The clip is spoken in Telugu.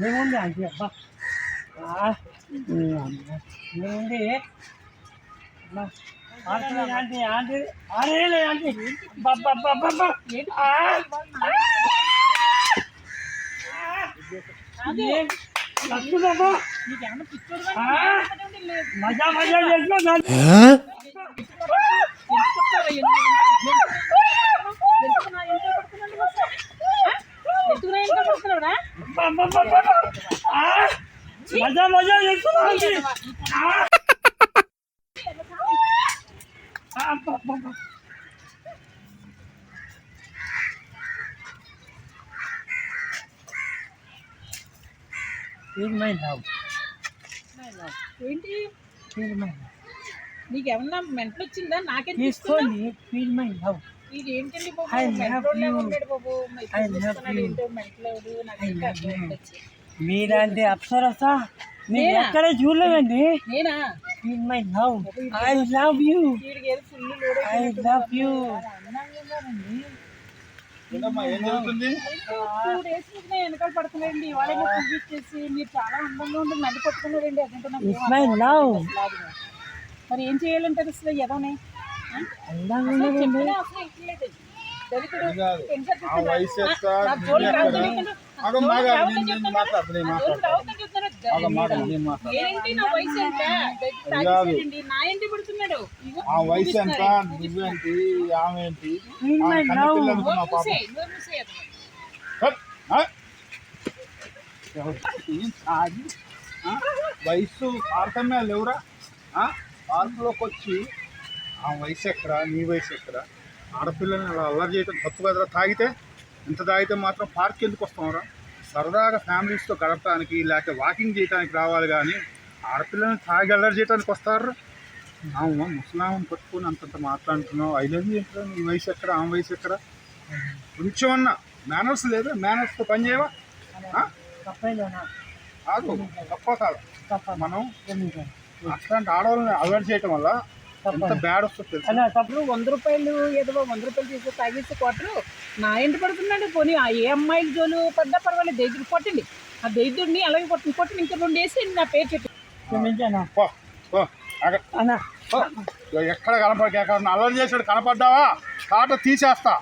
ఏముంది ఆంటీ అబ్బా ఏముంది అమ్మా, ఆంటీ ఆంటీ ఆడేలే ఆంటీ బాబా ఏంటి? అదే. లక్ష్మమ్మా నీకేమన్నా మజా మజా చేస్తున్నా ఎందుకు నా ఇంట్లో పడుతున్నాడు బస్సు? ఆ? ఎందుకు నా ఇంట్లో పడుతున్నావురా? మజా మజా చేస్తున్నా Feel my love. నీకేమన్నా మెంటలు వచ్చిందా? నాకేం తీసుకోండి ఫీల్ మై లవ్ ఇది ఏంటండి బాబు? బాబు. ఏంటో నాకు. మీలాంటి అప్సరస నేను? ఎక్కడ చూడలేదండి. నేనా? Feel my love I love you full I love you వెనకాల పడుతున్నాయండి ఇవాళ చూపించేసి మీరు చాలా అందంగా ఉంటుంది నన్ను పట్టుకున్నారండి అదంటే నాకు ఏం ఇట్స్ మై అర్థం లవ్ అవ్వట్లేదు. మరి ఏం చేయాలంటారు అసలు ఎదవనే అసలు ఆ. వయసు ఎంత. నువ్వేంటి? ఆమె ఏంటి? వయసు తారతమ్యాలు లేవురా? పార్కులోకి వచ్చి ఆ వయసు ఎక్కడ? నీ వయసు ఎక్కడ? ఆడపిల్లని అలా అల్లరి చేయడం తప్పు కదరా? తాగితే? ఇంత తాగితే మాత్రం పార్క్ ఎందుకు వస్తాంరా సరదాగా ఫ్యామిలీస్తో గడపడానికి లేకపోతే వాకింగ్ చేయడానికి రావాలి కానీ ఆడపిల్లని తాగి అల్లరి చేయడానికి వస్తారు. ఆమె ముసలామని పట్టుకొని అంతంత మాట్లాడుతున్నావు. ఐ లవ్ యూ నీ వయసు ఎక్కడ? ఆమె వయసు ఎక్కడ? కొంచెం అన్న. మేనర్స్ లేదు? మేనర్స్తో పని చేయవా? కాదు తప్ప కాదు. మనం. అట్లాంటి ఆడవాళ్ళని అలవాటు చేయటం వల్ల ఎంత బ్యాడ్ వస్తుందో వంద రూపాయలు ఏదో వంద రూపాయలు తీసి తాగేసి కొట్టరు నా ఇంటి పడుతున్నాడు పోనీ. ఆ ఏ అమ్మాయిలు జోలు పడ్డా పర్వాలేదు దైదుడు కొట్టండి. ఆ దైదుడిని అలాగే కొట్టండి కొట్టండి ఇంకా రెండు వేసి నా పేరు చెప్పి. ఎక్కడ కనపడి అల్లరి చేసాడు కనపడ్డావా? కాట తీసేస్తా.